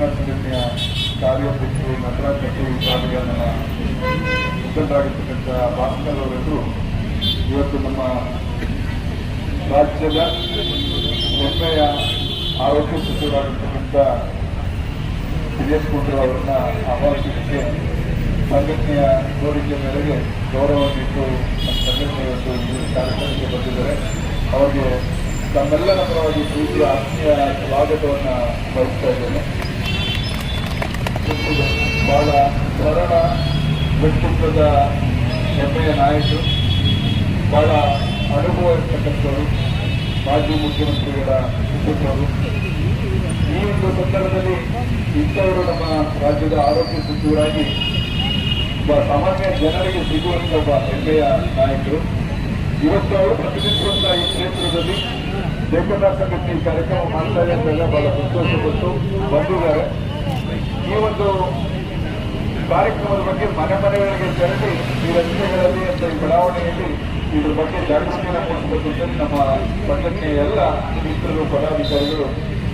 ರಾಜ್ಯಾಧ್ಯಕ್ಷರು ನಟರಾಜ್ ಕಟ್ಟಿ ವಿಭಾಗದ ನನ್ನ ಮುಖಂಡರಾಗಿರ್ತಕ್ಕಂಥ ಭಾಸ್ಕರ್ ಅವರೆಲ್ಲರೂ ಇವತ್ತು ನಮ್ಮ ರಾಜ್ಯದ ಹೆಮ್ಮೆಯ ಆರೋಗ್ಯ ಸಚಿವರಾಗಿರ್ತಕ್ಕಂಥ ದಿನೇಶ್ ಗುಂಡೂರಾವ್ ಅವರನ್ನ ಆಹ್ವಾನಿಸಿದ್ದಕ್ಕೆ ಸಂಘಟನೆಯ ಕೋರಿಕೆ ಮೇರೆಗೆ ಗೌರವ ನೀಟ್ಟು ನಮ್ಮ ಸಂಘಟನೆ ಇವತ್ತು ಕಾರ್ಯಕ್ರಮಕ್ಕೆ ಬಂದಿದ್ದಾರೆ. ಅವರಿಗೆ ತಮ್ಮೆಲ್ಲರ ಪರವಾಗಿ ಪ್ರೀತಿಯ ಆತ್ಮೀಯ ಸ್ವಾಗತವನ್ನು ಬಯಸ್ತಾ ಇದ್ದೇನೆ. ಇದು. ಬಹಳ ಸರಳ ವ್ಯಕ್ತಿತ್ವದ ಹೆಮ್ಮೆಯ ನಾಯಕರು, ಬಹಳ ಅನುಭವ ಇರ್ತಕ್ಕಂಥವರು, ಮಾಜಿ ಮುಖ್ಯಮಂತ್ರಿಗಳ ಕುಟುಂಬವರು ಈ ಒಂದು ಸಂದರ್ಭದಲ್ಲಿ ಇಂಥವರು ನಮ್ಮ ರಾಜ್ಯದ ಆರೋಗ್ಯ ಸಚಿವರಾಗಿ ಒಬ್ಬ ಸಾಮಾನ್ಯ ಜನರಿಗೆ ಸಿಗುವಂತ ಒಬ್ಬ ಹೆಮ್ಮೆಯ ನಾಯಕರು. ಇವತ್ತು ಅವರು ಪ್ರತಿನಿಧಿಸುವಂತಹ ಈ ಕ್ಷೇತ್ರದಲ್ಲಿ ದೇವದಾಸ ಕಟ್ಟಿ ಕಾರ್ಯಕ್ರಮ ಮಾಡ್ತಾರೆ ಅಂತೆಲ್ಲ ಬಹಳ ಸಂತೋಷಪಟ್ಟು ಬಂದಿದ್ದಾರೆ. ಈ ಒಂದು ಕಾರ್ಯಕ್ರಮದ ಬಗ್ಗೆ ಮನೆ ಮನೆಗಳಿಗೆ ತೆರಳಿ ಈ ರಸ್ತೆಗಳಲ್ಲಿ ಅಂತ ಈ ಬಡಾವಣೆಯಲ್ಲಿ ಇದ್ರ ಬಗ್ಗೆ ಜಾಗೃತಿ ಮೂಡಿಸಬೇಕು ನಮ್ಮ ಸಂಘಟನೆಯ ಎಲ್ಲ ಮಿತ್ರರು, ಪದಾಧಿಕಾರಿಗಳು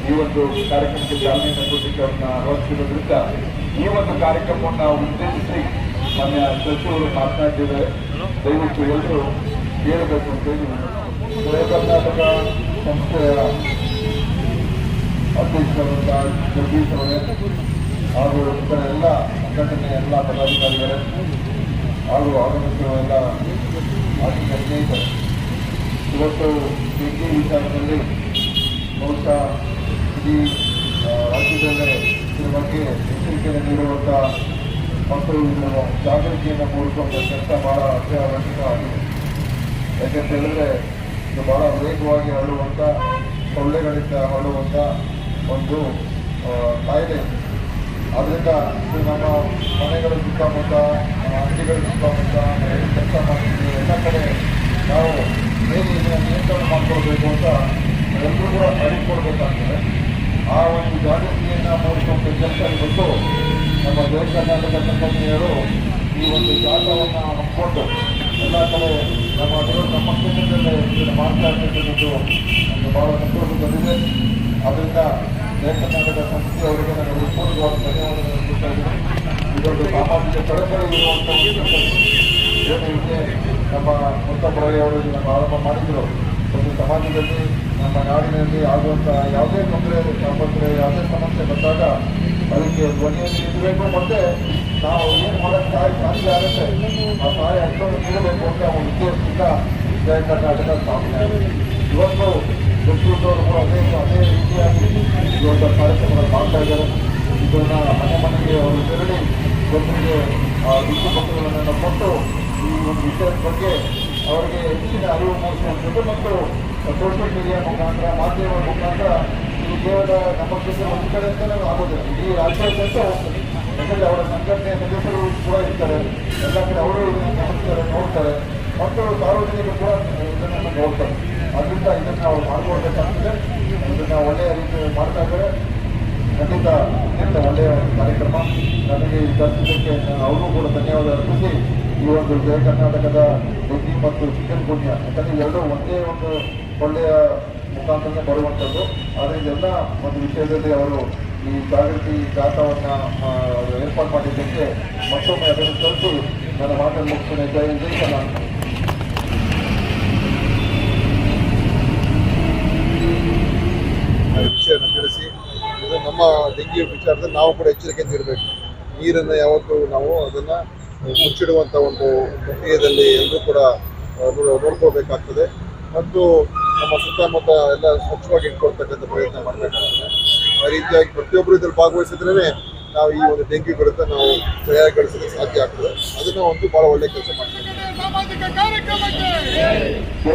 ಈ ಒಂದು ಕಾರ್ಯಕ್ರಮಕ್ಕೆ ಚಾಲನೆ ಕೊಡಲಿಕ್ಕೆ ಅವ್ರನ್ನ ಅಳವಡಿಸಿರೋದ್ರಿಂದ ಈ ಒಂದು ಕಾರ್ಯಕ್ರಮವನ್ನು ಉದ್ದೇಶಿಸಿ ಮಾನ್ಯ ಸಚಿವರು ಮಾತನಾಡಿದ್ದಾರೆ. ದಯವಿಟ್ಟು ಎಲ್ಲರೂ ಕೇಳಬೇಕು ಅಂತೇಳಿ ಕರ್ನಾಟಕ ಸಂಸ್ಥೆಯ ಅಧ್ಯಕ್ಷರಾದಂಥ ಹಾಗೂ ಇತರ ಎಲ್ಲ ಸಂಘಟನೆ ಎಲ್ಲ ಪದಾಧಿಕಾರಿಗಳೇ ಹಾಗೂ ಆಗಮಿಸಿರುವ ಎಲ್ಲ ಆರ್ಥಿಕ ಸ್ನೇಹಿತರು ಇವತ್ತು ಡೆಂಗಿ ವಿಚಾರದಲ್ಲಿ ಬಹುಶಃ ಇಡೀ ರಾಜ್ಯದಲ್ಲೇ ಇದರ ಬಗ್ಗೆ ಎಚ್ಚರಿಕೆಯನ್ನು ನೀಡುವಂಥ ಮತ್ತು ಇದನ್ನು ಜಾಗೃತಿಯನ್ನು ಮೂಡಿಸುವಂಥ ಕೆಲಸ ಬಹಳ ಅತ್ಯಾವಶ್ಯಕ ಆಗಿದೆ ಯಾಕೆಂತ ಹೇಳಿದ್ರೆ ಇದು ಬಹಳ ವೇಗವಾಗಿ ಹರಡುವಂಥ ಸೊಳ್ಳೆಗಳಿಂದ ಹರಡುವಂಥ ಒಂದು ಕಾಯಿಲೆ. ಆದ್ದರಿಂದ ನಮ್ಮ ಮನೆಗಳ ಸುತ್ತಮುತ್ತ ಅಂಗಡಿಗಳ ಸುತ್ತಮುತ್ತ ಕೆಲಸ ಮಾಡ್ತೀವಿ ಎಲ್ಲ ಕಡೆ ನಾವು ಏನು ಇದನ್ನು ನಿಯಂತ್ರಣ ಮಾಡ್ಕೊಳ್ಬೇಕು ಅಂತ ಎಲ್ಲರೂ ಕೂಡ ಅರಿತುಕೊಳ್ಬೇಕಾಗ್ತದೆ ಆ ಒಂದು ಜಾಗೃತಿಯನ್ನು ಮೂಡಿಸುವಂಥ ಕೆಲಸ ಇವತ್ತು ನಮ್ಮ ಜಯ ಕರ್ನಾಟಕ ಸಂಘಟನೆಯರು ಈ ಒಂದು ಜಾಗವನ್ನು ಹಮ್ಮಿಕೊಂಡು ಎಲ್ಲ ಕಡೆ ನಮ್ಮ ನಮ್ಮ ಕ್ಷೇತ್ರದಲ್ಲೇ ಇದನ್ನು ಮಾಡ್ತಾ ಇರ್ತಕ್ಕಂಥದ್ದು ನಮಗೆ ಭಾಳ ಸಂತೋಷ ಆದ್ದರಿಂದ ಜಯ ಕರ್ನಾಟಕ ಸಂಸ್ಥೆಯವರಿಗೆ ನಾನು ಉತ್ಪೂರ್ಣವಾಗಿ ಧನ್ಯವಾದಗಳನ್ನು ಕೊಡ್ತಾ ಇದ್ದೀನಿ ಇದೊಂದು ಸಾಮಾಜಿಕ ಕಳಕಳಿ ಇರುವಂಥ. ಏನು ಇದೆ ನಮ್ಮ ಮುತ್ತಪ್ಪರಯ್ಯ ಅವರು ಇದನ್ನು ಪ್ರಾರಂಭ ಮಾಡಿದ್ರು ಒಂದು ಸಮಾಜದಲ್ಲಿ, ನಮ್ಮ ನಾಡಿನಲ್ಲಿ ಆಗುವಂಥ ಯಾವುದೇ ತೊಂದರೆ ತಾಪತ್ರೆ ಯಾವುದೇ ಸಮಸ್ಯೆ ಬಂದಾಗ ಅದಕ್ಕೆ ಧ್ವನಿಯಲ್ಲಿ ಇರಬೇಕು ಮತ್ತೆ ನಾವು ಏನು ಮಾಡೋಕ್ಕೆ ಸಹಾಯ ಸಾಧ್ಯ ಆಗುತ್ತೆ, ಆ ಸಹಾಯ ಅಷ್ಟೊಂದು ನೀಡಬೇಕು ಅಂತ ಒಂದು ಉದ್ದೇಶದಿಂದ ಜಯ ಕರ್ನಾಟಕ ಸ್ಥಾಪನೆ. ಇವತ್ತು ಬೆಂಗಳೂರವರು ಕೂಡ ಅದೇ ಅದೇ ರೀತಿಯಾಗಿ ಇವತ್ತು ಕಾರ್ಯಕ್ರಮಗಳು ಮಾಡ್ತಾ ಇದನ್ನು ಮನೆ ಮನೆಗೆ ಅವರು ತೆರಳಿ ಜನರಿಗೆ ವಿಷಯ ಪತ್ರಗಳನ್ನು ಕೊಟ್ಟು ಈ ಒಂದು ಬಗ್ಗೆ ಅವರಿಗೆ ಹೆಚ್ಚಿನ ಅರಿವು ಮೂಡಿಸುವಂಥದ್ದು ಮತ್ತು ಸೋಷಿಯಲ್ ಮೀಡಿಯಾ ಮುಖಾಂತರ ಮಾಧ್ಯಮಗಳ ಮುಖಾಂತರ ಇದು ಕೇವಲ ನಮ್ಮ ಕ್ಷೇತ್ರ ಒಂದು ಅಂತಲೇ ಆಗೋದಿಲ್ಲ. ಇಡೀ ರಾಜ್ಯಾದ್ಯಂತ ಯಾಕಂದರೆ ಅವರ ಸಂಘಟನೆಯ ಸದಸ್ಯರು ಕೂಡ ಇರ್ತಾರೆ. ಎಲ್ಲ ಕಡೆ ಅವರು ನೋಡ್ತಾರೆ. ಮತ್ತು ಸಾರ್ವಜನಿಕರು ಕೂಡ ಇದನ್ನು ನೋಡ್ತಾರೆ. ಅದರಿಂದ ಇದನ್ನು ನಾವು ಮಾಡ್ಕೊಳ್ಬೇಕಾಗ್ತದೆ. ಇದನ್ನು ಒಳ್ಳೆಯ ರೀತಿ ಮಾಡ್ತಾ ಇದ್ದಾರೆ. ಖಂಡಿತ ಅತ್ಯಂತ ಒಳ್ಳೆಯ ಕಾರ್ಯಕ್ರಮ. ನನಗೆ ಈ ನಾನು ಕೂಡ ಧನ್ಯವಾದ ಅರ್ಪಿಸಿ ಈ ಒಂದು ಜಯ ಕರ್ನಾಟಕದ ಬುದ್ಧಿ ಮತ್ತು ಚಿಕನ್ ಪುಣ್ಯ. ಯಾಕಂದರೆ ಎರಡೂ ಒಂದೇ ಒಂದು ಒಳ್ಳೆಯ ಮುಖಾಂತರನೇ ಬರುವಂಥದ್ದು. ಆದರೆ ಇದೆಲ್ಲ ಒಂದು ವಿಷಯದಲ್ಲಿ ಅವರು ಈ ಜಾಗೃತಿ ಜಾಥಾವನ್ನು ಏರ್ಪಾಡು ಮಾಡಿದ್ದಕ್ಕೆ ಮತ್ತೊಮ್ಮೆ ಅದನ್ನು ತರಿಸಿ ನನ್ನ ಮಾತನ್ನು ಮುಗಿಸ್ತೇನೆ. ಜಯ ಜಯ ವಿಷಯವನ್ನು ತಿಳಿಸಿ, ಇದು ನಮ್ಮ ಡೆಂಗಿ ವಿಚಾರದಲ್ಲಿ ನಾವು ಕೂಡ ಎಚ್ಚರಿಕೆಯಿಂದ ಇರಬೇಕು. ನೀರನ್ನು ಯಾವತ್ತೂ ನಾವು ಅದನ್ನು ಮುಚ್ಚಿಡುವಂಥ ಒಂದು ಪ್ರಕ್ರಿಯೆಯಲ್ಲಿ ಎಲ್ಲರೂ ಕೂಡ ನೋಡ್ಕೋಬೇಕಾಗ್ತದೆ ಮತ್ತು ನಮ್ಮ ಸುತ್ತಮುತ್ತ ಎಲ್ಲ ಸ್ವಚ್ಛವಾಗಿ ಇಟ್ಕೊಳ್ತಕ್ಕಂಥ ಪ್ರಯತ್ನ ಮಾಡಬೇಕಾಗ್ತದೆ. ಆ ರೀತಿಯಾಗಿ ಪ್ರತಿಯೊಬ್ಬರು ಇದರಲ್ಲಿ ಭಾಗವಹಿಸಿದ್ರೇ ನಾವು ಈ ಒಂದು ಡೆಂಗಿ ವಿರುದ್ಧ ನಾವು ತಯಾರಿಗೊಳಿಸಲು ಸಾಧ್ಯ ಆಗ್ತದೆ. ಅದನ್ನು ಒಂದು ಭಾಳ ಒಳ್ಳೆಯ ಕೆಲಸ ಮಾಡ್ತೀವಿ.